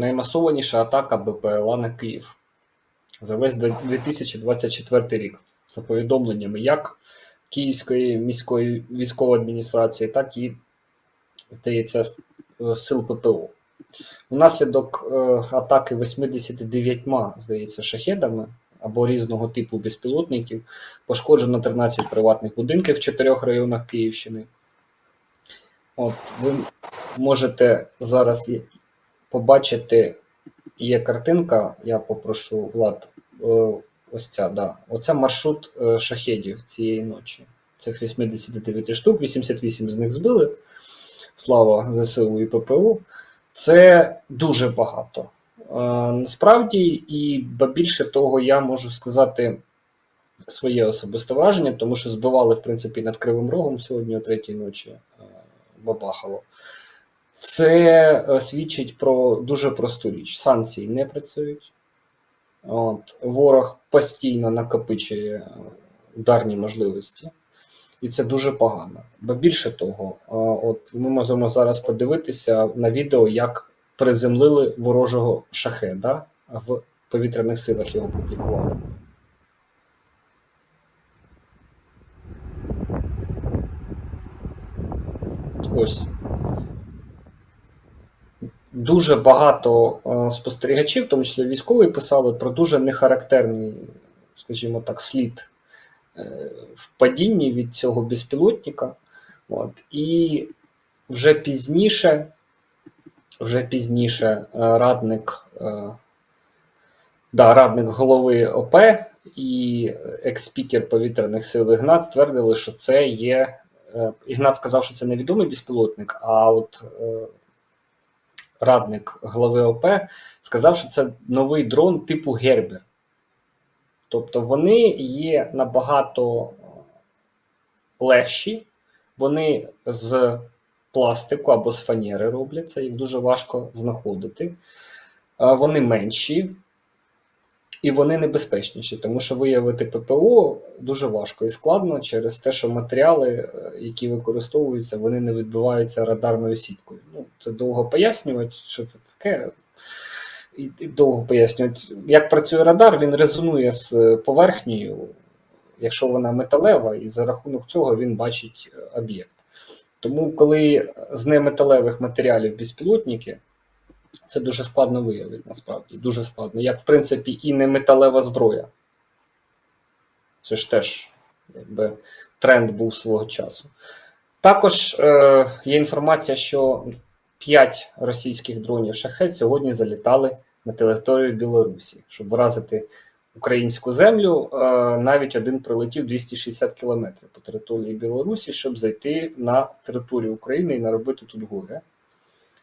наймасованіша атака БПЛА на Київ за весь 2024 рік. За повідомленнями як Київської міської військової адміністрації, так і, здається, сил ППО. Внаслідок е, атаки 89, здається, шахедами або різного типу безпілотників пошкоджено 13 приватних будинків в чотирьох районах Київщини. От ви можете зараз побачити, є картинка, я попрошу Влад, е, ось ця, да. Оце маршрут е, шахедів цієї ночі. Цих 89 штук, 88 з них збили. Слава ЗСУ і ППУ. Це дуже багато. Е, Насправді, і більше того, я можу сказати своє особисте враження, тому що збивали, в принципі, над Кривим Рогом сьогодні о третій ночі бабахало. Це е, свідчить про дуже просту річ: санкції не працюють. От, ворог постійно накопичує е, ударні можливості, і це дуже погано. Бо більше того, е, от ми можемо зараз подивитися на відео, як приземлили ворожого шахеда в повітряних силах його публікували. Ось. Дуже багато е, спостерігачів, в тому числі військові, писали про дуже нехарактерний, скажімо так, слід е, в падінні від цього безпілотника. От. І вже пізніше, вже пізніше е, радник, да, радник голови ОП і екс-спікер повітряних сил Ігнат ствердили, що це є. Ігнат сказав, що це невідомий безпілотник, а от радник глави ОП сказав, що це новий дрон типу Гербер. Тобто вони є набагато легші, вони з пластику або з фанери робляться, їх дуже важко знаходити. Вони менші і вони небезпечніші, тому що виявити ППО дуже важко і складно через те, що матеріали, е, які використовуються, вони не відбиваються радарною сіткою. Ну, це довго пояснювати, що це таке. І, довго пояснювати. Як працює радар, він резонує з е, поверхнею, якщо вона металева, і за рахунок цього він бачить е, об'єкт. Тому, коли з неметалевих матеріалів безпілотники, це дуже складно виявити насправді. Дуже складно. Як, в принципі, і не металева зброя. Це ж теж якби, тренд був свого часу. Також е, є інформація, що 5 російських дронів шахет сьогодні залітали на територію Білорусі, щоб вразити українську землю. Е, навіть один прилетів 260 кілометрів по території Білорусі, щоб зайти на територію України і наробити тут горе.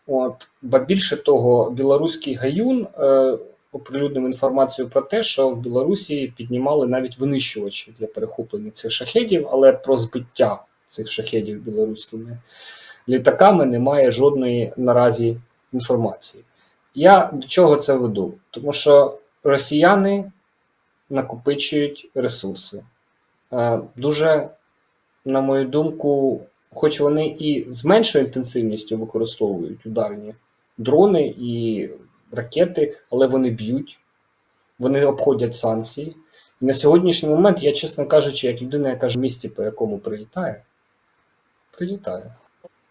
От, ба більше того, білоруський гаюн е, оприлюднив інформацію про те, що в Білорусі піднімали навіть винищувачі для перехоплення цих шахедів, але про збиття цих шахедів білоруськими літаками немає жодної наразі інформації. Я до чого це веду? Тому що росіяни накопичують ресурси. Е, дуже, на мою думку, хоч вони і з меншою інтенсивністю використовують ударні дрони і ракети, але вони б'ють, вони обходять санкції. І на сьогоднішній момент, я, чесно кажучи, як людина, яка ж в місті, по якому прилітає, прилітає.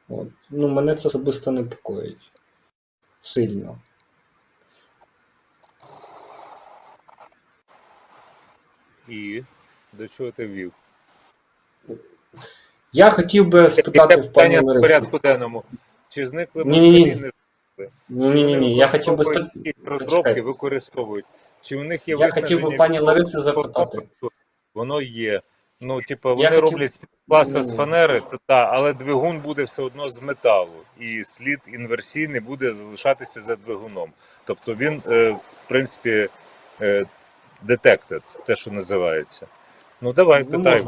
От. Ну, мене це особисто непокоїть. Сильно. І до чого ти вів? Я хотів би спитати в пані питання порядку денному. Чи зникли москалі? Ні, ні, ні, ні. Я хотів би спитати. Розробки використовують? Чи у них є Я хотів би пані Лариси запитати. Воно є. Ну, типу, вони хотів- роблять пласта з фанери, то та, але двигун буде все одно з металу, і слід інверсійний буде залишатися за двигуном. Тобто він, е, в принципі, е, детектед, те, що називається. Ну, давай, Ну, питай.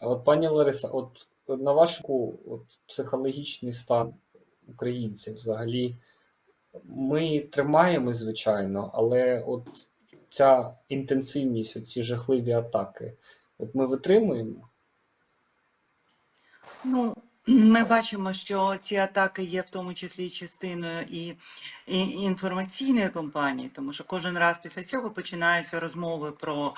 А от пані Лариса, от на вашу от, психологічний стан українців взагалі, ми тримаємо, звичайно, але от ця інтенсивність, оці жахливі атаки, от ми витримуємо. Ну, Ми бачимо, що ці атаки є в тому числі частиною і, і інформаційної кампанії, тому що кожен раз після цього починаються розмови про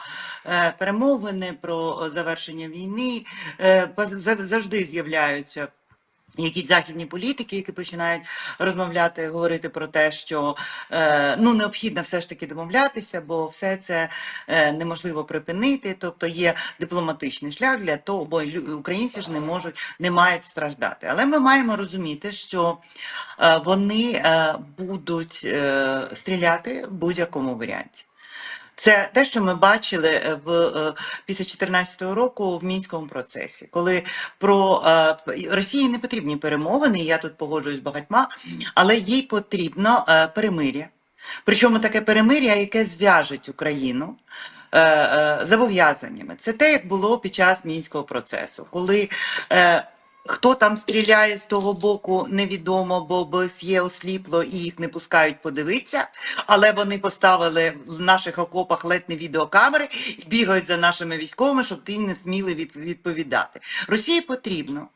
е, перемовини, про завершення війни. Е, завжди з'являються. Якісь західні політики, які починають розмовляти, говорити про те, що е, ну необхідно все ж таки домовлятися, бо все це е, неможливо припинити. Тобто є дипломатичний шлях для того, бо українці ж не можуть, не мають страждати. Але ми маємо розуміти, що е, вони будуть стріляти в будь-якому варіанті. Це те, що ми бачили е, в е, після 2014 року в мінському процесі, коли про е, Росії не потрібні перемовини. Я тут погоджуюсь з багатьма, але їй потрібно перемир'я. Причому таке перемир'я, яке зв'яжеть Україну зобов'язаннями. Це те, як було під час мінського процесу, коли хто там стріляє з того боку, невідомо, бо ОБСЄ осліпло і їх не пускають подивитися, але вони поставили в наших окопах ледь не відеокамери і бігають за нашими військовими, щоб ті не сміли від, відповідати. Росії потрібно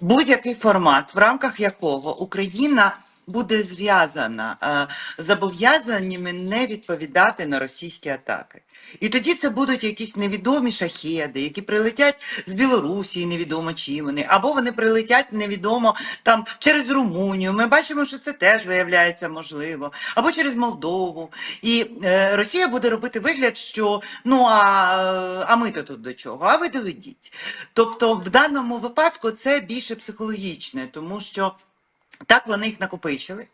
будь-який формат, в рамках якого Україна буде зв'язана зобов'язаннями не відповідати на російські атаки. І тоді це будуть якісь невідомі шахеди, які прилетять з Білорусі, невідомо чи вони, або вони прилетять невідомо там через Румунію. Ми бачимо, що це теж виявляється можливо, або через Молдову. І е, Росія буде робити вигляд, що ну а, а ми то тут до чого? А ви доведіть. Тобто, в даному випадку це більше психологічне, тому що так вони їх накопичили.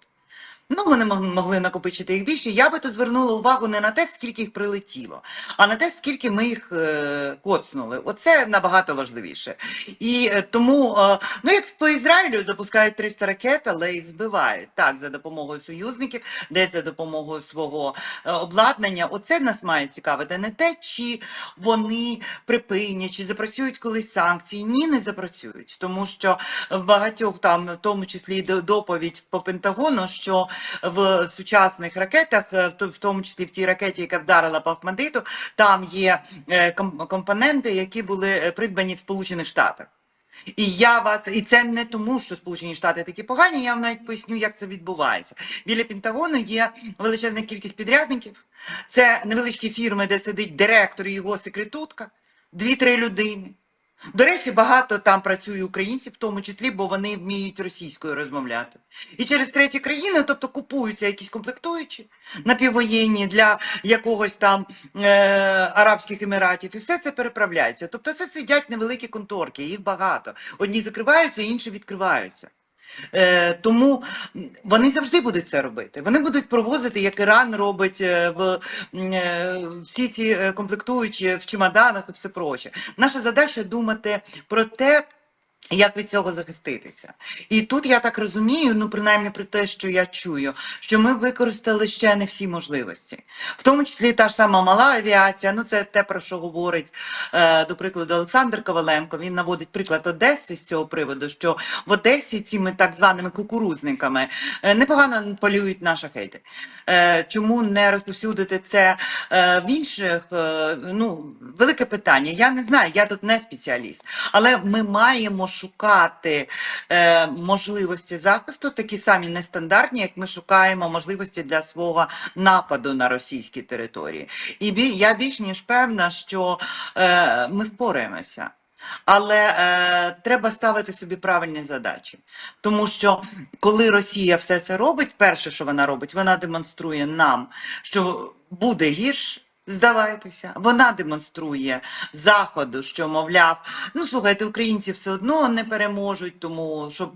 Ну, вони мог- могли накопичити їх більше. Я би тут звернула увагу не на те, скільки їх прилетіло, а на те, скільки ми їх е, коцнули. Оце набагато важливіше. І е, тому, е, ну як по Ізраїлю запускають 300 ракет, але їх збивають. Так, за допомогою союзників, десь за допомогою свого е, обладнання. Оце нас має цікавити. Не те, чи вони припинять, чи запрацюють колись санкції. Ні, не запрацюють, тому що в багатьох там, в тому числі до- доповідь по Пентагону, що в сучасних ракетах, е, в тому числі в тій ракеті, яка вдарила по Ахмадиту, там є е, компоненти, які були е, придбані в Сполучених Штатах. І я вас, і це не тому, що Сполучені Штати такі погані. Я вам навіть поясню, як це відбувається. Біля Пентагону є величезна кількість підрядників. Це невеличкі фірми, де сидить директор і його секретутка, дві-три людини. До речі, багато там працює українців, в тому числі, бо вони вміють російською розмовляти. І через треті країни, тобто купуються якісь комплектуючі напіввоєнні для якогось там е, Арабських Еміратів, і все це переправляється. Тобто це сидять невеликі конторки, їх багато. Одні закриваються, інші відкриваються. Е, тому вони завжди будуть це робити. Вони будуть провозити, як Іран робить е, в е, всі ці комплектуючі в чемоданах і все проще. Наша задача думати про те. Як від цього захиститися? І тут я так розумію, ну принаймні про те, що я чую, що ми використали ще не всі можливості, в тому числі та ж сама мала авіація. Ну це те про що говорить е, до прикладу Олександр Коваленко. Він наводить приклад Одеси з цього приводу, що в Одесі цими так званими кукурузниками е, непогано полюють на шахеди. Е, чому не розповсюдити це е, в інших? Е, ну велике питання. Я не знаю, я тут не спеціаліст, але ми маємо шукати е, можливості захисту, такі самі нестандартні, як ми шукаємо можливості для свого нападу на російські території. І бі, я більш ніж певна, що е, ми впораємося. Але е, треба ставити собі правильні задачі, тому що коли Росія все це робить, перше, що вона робить, вона демонструє нам, що буде гірше. Здавайтеся, вона демонструє заходу, що мовляв, ну слухайте, українці все одно не переможуть, тому щоб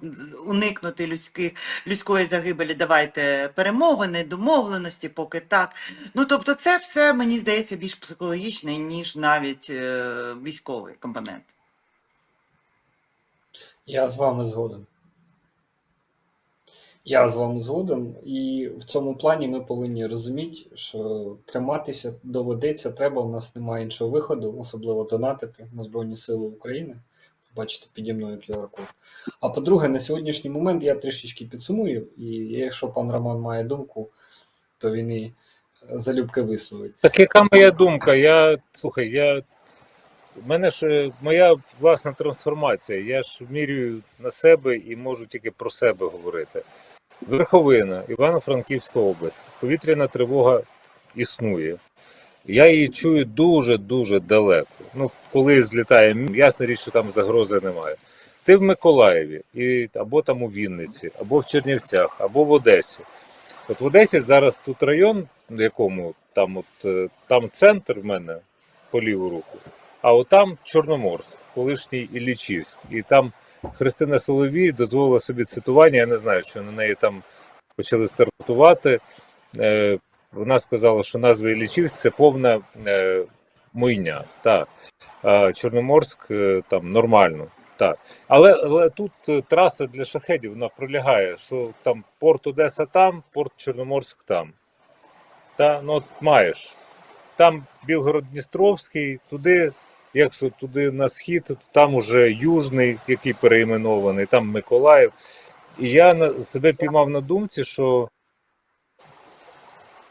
уникнути людських людської загибелі, давайте перемовини, домовленості, поки так. Ну тобто, це все мені здається більш психологічне, ніж навіть е, військовий компонент. Я з вами згоден. Я з вами згоден, і в цьому плані ми повинні розуміти, що триматися доведеться, треба. У нас немає іншого виходу, особливо донатити на Збройні Сили України. Бачите, піді мною QR-код. А по-друге, на сьогоднішній момент я трішечки підсумую, і якщо пан Роман має думку, то він і залюбки висловить. Так яка моя думка? Я слухай, я в мене ж е, моя власна трансформація. Я ж мірюю на себе і можу тільки про себе говорити. Верховина, Івано-Франківська область. Повітряна тривога існує. Я її чую дуже-дуже далеко. Ну, коли злітає, ясна річ, що там загрози немає. Ти в Миколаєві, і, або там у Вінниці, або в Чернівцях, або в Одесі. От в Одесі зараз тут район, в якому там, от, е, там центр в мене по ліву руку, а отам Чорноморськ, колишній Іллічівськ. І там Христина Соловій дозволила собі цитування. Я не знаю, що на неї там почали стартувати. Е, вона сказала, що назва Іллічівськ це повна е, мойня. Так. А Чорноморськ е, там нормально. Так. Але, але тут е, траса для шахедів вона пролягає, що там порт Одеса там, порт Чорноморськ там. Та, ну от маєш. Там Білгород-Дністровський, туди, якщо туди на схід, то там уже Южний, який переіменований, там Миколаїв. І я себе піймав на думці, що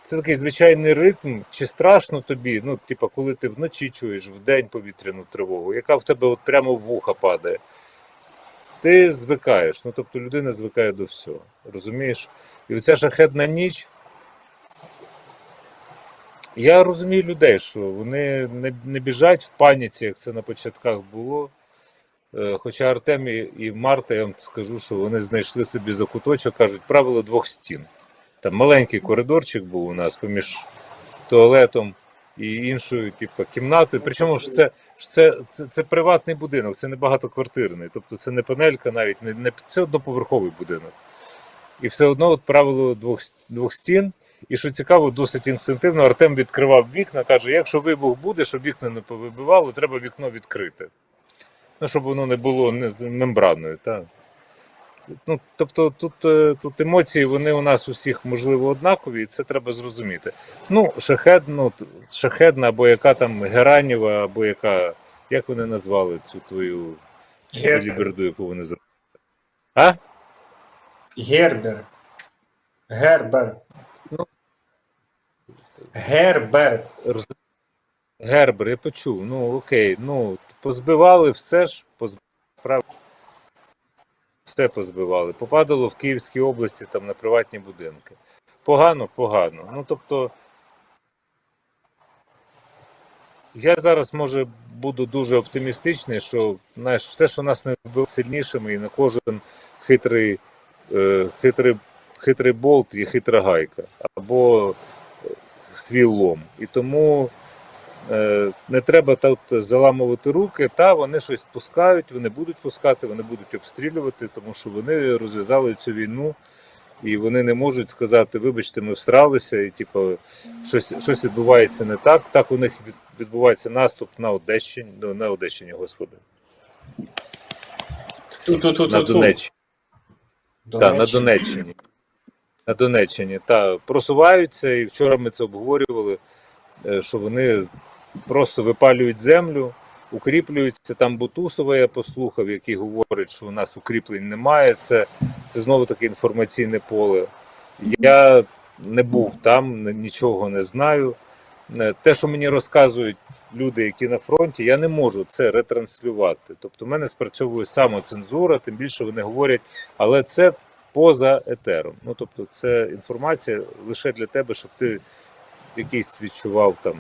це такий звичайний ритм, чи страшно тобі, ну, типа, коли ти вночі чуєш вдень повітряну тривогу, яка в тебе от прямо в вуха падає. Ти звикаєш, ну тобто людина звикає до всього. Розумієш? І оця шахетна ніч. Я розумію людей, що вони не, не біжать в паніці, як це на початках було. Е, Хоча Артем і, і Марта, я вам скажу, що вони знайшли собі закуточок, кажуть, правило двох стін. Там маленький коридорчик був у нас поміж туалетом і іншою, типу, кімнатою. Причому ж це, ж це, це, це приватний будинок, це не багатоквартирний. Тобто це не панелька навіть, не, не це одноповерховий будинок. І все одно от правило двох, двох стін. І що цікаво, досить інстинктивно Артем відкривав вікна, каже: якщо вибух буде, щоб вікна не повибивало, треба вікно відкрити. Ну, щоб воно не було мембраною. Так. Ну, тобто тут, е, тут емоції вони у нас усіх можливо однакові, і це треба зрозуміти. Ну, шахед, ну, шахедна, або яка там Гераніва, або яка. Як вони назвали цю твою ліберду, яку вони за. А? Гербер. Гербер. Ну. Гербер. Гербер, я почув. Ну окей, ну позбивали все ж, позбивали. Все позбивали. Попадало в Київській області там на приватні будинки. Погано, погано. Ну тобто. Я зараз може буду дуже оптимістичний, що знаєш, все, що нас не вбило сильнішими, і на кожен хитрий, е, хитрий, хитрий болт є хитра гайка. Або е, свій лом. І тому е, не треба тут заламувати руки, та вони щось пускають, вони будуть пускати, вони будуть обстрілювати, тому що вони розв'язали цю війну, і вони не можуть сказати, вибачте, ми всралися, і типу, щось, щось відбувається не так. Так у них відбувається наступ на Одещині, ну, на Одещині, господи, Ту-ту-ту-ту-ту. на Донеччині. Так, на Донеччині. На Донеччині. Та просуваються, і вчора ми це обговорювали, е, що вони просто випалюють землю, укріплюються. Там Бутусова я послухав, який говорить, що у нас укріплень немає. Це, це знову таке інформаційне поле. Я не був там, нічого не знаю. Е, Те, що мені розказують люди, які на фронті, я не можу це ретранслювати. Тобто, в мене спрацьовує самоцензура, тим більше вони говорять, але це поза етером. Ну тобто, це інформація лише для тебе, щоб ти якийсь відчував там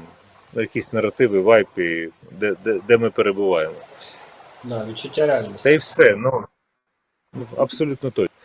ну, якісь наративи, вайпи, де, де, де ми перебуваємо. Да, відчуття реальності. Та й все, ну ну, абсолютно точно.